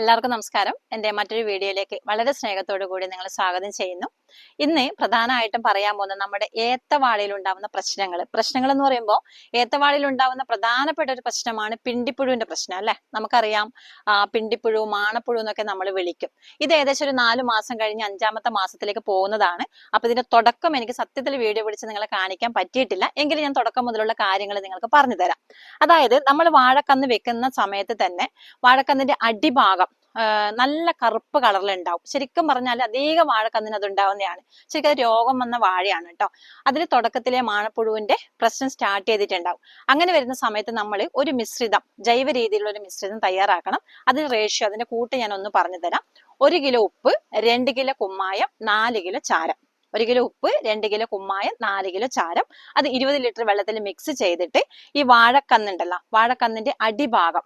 എല്ലാവർക്കും നമസ്കാരം. എന്റെ മറ്റൊരു വീഡിയോയിലേക്ക് വളരെ സ്നേഹത്തോടു കൂടി നിങ്ങളെ സ്വാഗതം ചെയ്യുന്നു. ഇന്ന് പ്രധാനമായിട്ടും പറയാൻ പോകുന്നത് നമ്മുടെ ഏത്തവാഴയിൽ ഉണ്ടാവുന്ന പ്രശ്നങ്ങൾ. പ്രശ്നങ്ങൾ എന്ന് പറയുമ്പോൾ ഏത്തവാഴയിൽ ഉണ്ടാവുന്ന പ്രധാനപ്പെട്ട ഒരു പ്രശ്നമാണ് പിണ്ടിപ്പുഴുവിന്റെ പ്രശ്നം അല്ലെ? നമുക്കറിയാം പിണ്ടിപ്പുഴു മാണപ്പുഴു എന്നൊക്കെ നമ്മൾ വിളിക്കും. ഇത് ഏകദേശം ഒരു നാലു മാസം കഴിഞ്ഞ് അഞ്ചാമത്തെ മാസത്തിലേക്ക് പോകുന്നതാണ്. അപ്പൊ ഇതിന്റെ തുടക്കം എനിക്ക് സത്യത്തിൽ വീഡിയോ പിടിച്ച് നിങ്ങളെ കാണിക്കാൻ പറ്റിയിട്ടില്ല. എങ്കിലും ഞാൻ തുടക്കം മുതലുള്ള കാര്യങ്ങൾ നിങ്ങൾക്ക് പറഞ്ഞു തരാം അതായത് നമ്മൾ വാഴക്കന്ന് വെക്കുന്ന സമയത്ത് തന്നെ വാഴക്കന്നിന്റെ അടിഭാഗം നല്ല കറുപ്പ് കളറിൽ ഉണ്ടാവും ശരിക്കും പറഞ്ഞാൽ അധികം വാഴക്കന്നിന് അത് ഉണ്ടാവുന്നതാണ് ശരിക്കും അത് രോഗം വന്ന വാഴയാണ് കേട്ടോ അതിൽ തുടക്കത്തിലെ മാണപ്പുഴുവിന്റെ പ്രശ്നം സ്റ്റാർട്ട് ചെയ്തിട്ടുണ്ടാവും. അങ്ങനെ വരുന്ന സമയത്ത് നമ്മൾ ഒരു മിശ്രിതം ജൈവ രീതിയിലുള്ള ഒരു മിശ്രിതം തയ്യാറാക്കണം. അതിന് റേഷ്യോ അതിന്റെ കൂട്ട് ഞാൻ ഒന്ന് പറഞ്ഞു തരാം ഒരു കിലോ ഉപ്പ് രണ്ട് കിലോ കുമ്മായം നാല് കിലോ ചാരം. ഒരു കിലോ ഉപ്പ് രണ്ട് കിലോ കുമ്മായം നാല് കിലോ ചാരം. അത് ഇരുപത് ലിറ്റർ വെള്ളത്തിൽ മിക്സ് ചെയ്തിട്ട് ഈ വാഴക്കന്നുണ്ടല്ലോ വാഴക്കന്നിന്റെ അടിഭാഗം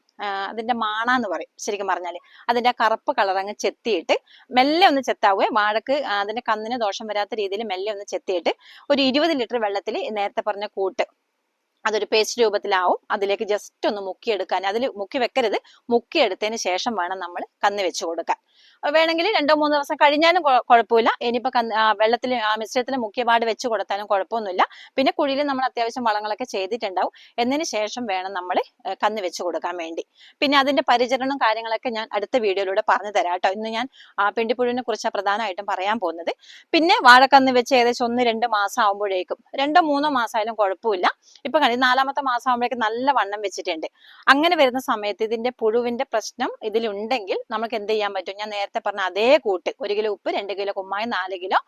അതിന്റെ മാണ എന്ന് പറയും ശരിക്കും പറഞ്ഞാൽ. അതിന്റെ കറുപ്പ് കളർ അങ്ങ് ചെത്തിയിട്ട് മെല്ലെ ഒന്ന് ചെത്താവുക വാഴക്ക് അതിന്റെ കന്നിന് ദോഷം വരാത്ത രീതിയിൽ മെല്ലെ ഒന്ന് ചെത്തിയിട്ട് ഒരു ഇരുപത് ലിറ്റർ വെള്ളത്തിൽ നേരത്തെ പറഞ്ഞ കൂട്ട് അതൊരു പേസ്റ്റ് രൂപത്തിലാവും. അതിലേക്ക് ജസ്റ്റ് ഒന്ന് മുക്കിയെടുക്കാൻ അതിൽ മുക്കി വെക്കരുത്. മുക്കിയെടുത്തതിന് ശേഷം വേണം നമ്മൾ കന്ന് വെച്ച് കൊടുക്കാൻ. വേണമെങ്കിൽ രണ്ടോ മൂന്നോ ദിവസം കഴിഞ്ഞാലും കുഴപ്പമില്ല കുഴപ്പമില്ല. ഇനിയിപ്പോ വെള്ളത്തിൽ മിശ്രിതത്തിൽ മുക്കിയ പാട് വെച്ച് കൊടുത്താലും കുഴപ്പമൊന്നുമില്ല. പിന്നെ കുഴിയിൽ നമ്മൾ അത്യാവശ്യം വളങ്ങളൊക്കെ ചെയ്തിട്ടുണ്ടാവും. എന്നതിന് ശേഷം വേണം നമ്മൾ കന്ന് വെച്ച് കൊടുക്കാൻ വേണ്ടി. പിന്നെ അതിന്റെ പരിചരണം കാര്യങ്ങളൊക്കെ ഞാൻ അടുത്ത വീഡിയോയിലൂടെ പറഞ്ഞു തരാം കേട്ടോ. ഇന്ന് ഞാൻ പിണ്ടിപ്പുഴുവിനെ കുറിച്ചാണ് പ്രധാനമായിട്ടും പറയാൻ പോകുന്നത്. പിന്നെ വാഴക്കന്ന് വെച്ച് ഏകദേശം ഒന്ന് രണ്ട് മാസം ആകുമ്പോഴേക്കും രണ്ടോ മൂന്നോ മാസമായാലും കുഴപ്പമില്ല. ഇപ്പൊ നാലാമത്തെ മാസം ആകുമ്പോഴേക്കും നല്ല വണ്ണം വെച്ചിട്ടുണ്ട്. അങ്ങനെ വരുന്ന സമയത്ത് ഇതിന്റെ പുഴുവിന്റെ പ്രശ്നം ഇതിലുണ്ടെങ്കിൽ നമുക്ക് എന്ത് ചെയ്യാൻ പറ്റും? ഞാൻ നേരത്തെ പറഞ്ഞ അതേ കൂട്ട് ഒരു കിലോ ഉപ്പ് രണ്ട് കിലോ കുമ്മായി നാല് കിലോ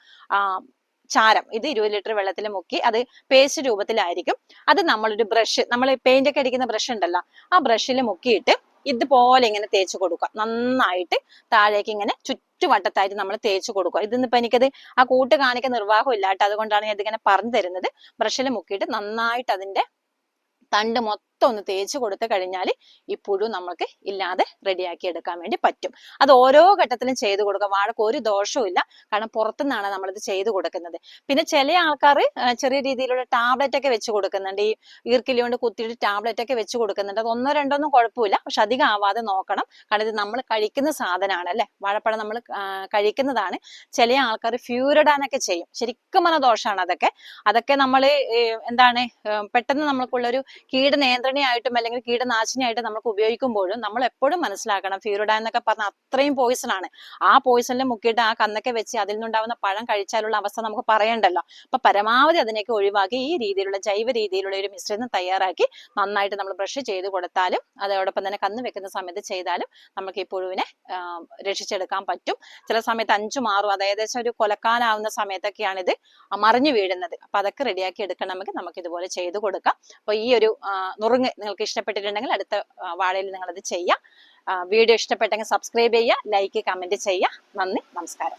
ചാരം ഇത് ഇരുപത് ലിറ്റർ വെള്ളത്തിൽ മുക്കി അത് പേസ്റ്റ് രൂപത്തിലായിരിക്കും. അത് നമ്മളൊരു ബ്രഷ് നമ്മൾ പെയിന്റ് ഒക്കെ അടിക്കുന്ന ബ്രഷ് ഉണ്ടല്ലോ ആ ബ്രഷിൽ മുക്കിയിട്ട് ഇതുപോലെ ഇങ്ങനെ തേച്ച് കൊടുക്കുക. നന്നായിട്ട് താഴേക്ക് ഇങ്ങനെ ചുറ്റുവട്ടത്തായിട്ട് നമ്മൾ തേച്ച് കൊടുക്കുക. ഇതിന്നിപ്പോ എനിക്കത് ആ കൂട്ട് കാണിക്കാൻ നിർവാഹം ഇല്ലാട്ടോ അതുകൊണ്ടാണ് ഞാൻ ഇതിങ്ങനെ പറഞ്ഞു തരുന്നത്. ബ്രഷിൽ മുക്കിയിട്ട് നന്നായിട്ട് അതിന്റെ തണ്ട് മൊത്തം ഒന്ന് തേച്ച് കൊടുത്തു കഴിഞ്ഞാൽ ഈ പുഴു നമുക്ക് ഇല്ലാതെ റെഡിയാക്കി എടുക്കാൻ വേണ്ടി പറ്റും. അത് ഓരോ ഘട്ടത്തിലും ചെയ്തു കൊടുക്കുക വാഴക്ക് ഒരു ദോഷവും ഇല്ല. കാരണം പുറത്തുനിന്നാണ് നമ്മളിത് ചെയ്തു കൊടുക്കുന്നത്. പിന്നെ ചില ആൾക്കാർ ചെറിയ രീതിയിലുള്ള ടാബ്ലറ്റ് ഒക്കെ വെച്ച് കൊടുക്കുന്നുണ്ട്. ഈ ഈർക്കിലി കൊണ്ട് കുത്തിയിട്ട് ടാബ്ലറ്റ് ഒക്കെ വെച്ച് കൊടുക്കുന്നുണ്ട്. അത് ഒന്നോ രണ്ടോ ഒന്നും കുഴപ്പമില്ല. പക്ഷെ അധികം ആവാതെ നോക്കണം. കാരണം ഇത് നമ്മൾ കഴിക്കുന്ന സാധനമാണ് അല്ലെ? വാഴപ്പഴം നമ്മൾ കഴിക്കുന്നതാണ്. ചില ആൾക്കാർ ഫ്യൂരിടാനൊക്കെ ചെയ്യും. ശരിക്കും പറഞ്ഞ ദോഷമാണ് അതൊക്കെ. അതൊക്കെ നമ്മൾ എന്താണ് പെട്ടെന്ന് നമ്മൾക്കുള്ള ഒരു കീടനിയന്ത്രണിയായിട്ടും അല്ലെങ്കിൽ കീടനാശിനിയായിട്ടും നമുക്ക് ഉപയോഗിക്കുമ്പോഴും നമ്മൾ എപ്പോഴും മനസ്സിലാക്കണം. ഫ്യൂരിഡ എന്നൊക്കെ പറഞ്ഞ അത്രയും പോയിസൺ ആണ്. ആ പോയിസണിൽ മുക്കിയിട്ട് ആ കന്നൊക്കെ വെച്ച് അതിൽ നിന്നുണ്ടാവുന്ന പഴം കഴിച്ചാലുള്ള അവസ്ഥ നമുക്ക് പറയണ്ടല്ലോ. അപ്പൊ പരമാവധി അതിനൊക്കെ ഒഴിവാക്കി ഈ രീതിയിലുള്ള ജൈവ രീതിയിലുള്ള ഒരു മിശ്രിതം തയ്യാറാക്കി നന്നായിട്ട് നമ്മൾ ബ്രഷ് ചെയ്ത് കൊടുത്താലും അതോടൊപ്പം തന്നെ കന്ന് വെക്കുന്ന സമയത്ത് ചെയ്താലും നമുക്ക് ഈ പുഴുവിനെ രക്ഷിച്ചെടുക്കാൻ പറ്റും. ചില സമയത്ത് അഞ്ചു മാറും. അത് ഏകദേശം ഒരു കൊലക്കാലാവുന്ന സമയത്തൊക്കെയാണ് ഇത് മറിഞ്ഞു വീഴുന്നത്. അപ്പൊ അതൊക്കെ റെഡിയാക്കി എടുക്കണമെങ്കിൽ നമുക്ക് ഇതുപോലെ ചെയ്ത് കൊടുക്കാം. അപ്പൊ ഈ ഒരു നുറുങ്ങ് നിങ്ങൾക്ക് ഇഷ്ടപ്പെട്ടിട്ടുണ്ടെങ്കിൽ അടുത്ത വാഴയിൽ നിങ്ങൾ അത് ചെയ്യാം. വീഡിയോ ഇഷ്ടപ്പെട്ടെങ്കിൽ സബ്സ്ക്രൈബ് ചെയ്യുക ലൈക്ക് കമന്റ് ചെയ്യുക. നന്ദി നമസ്കാരം.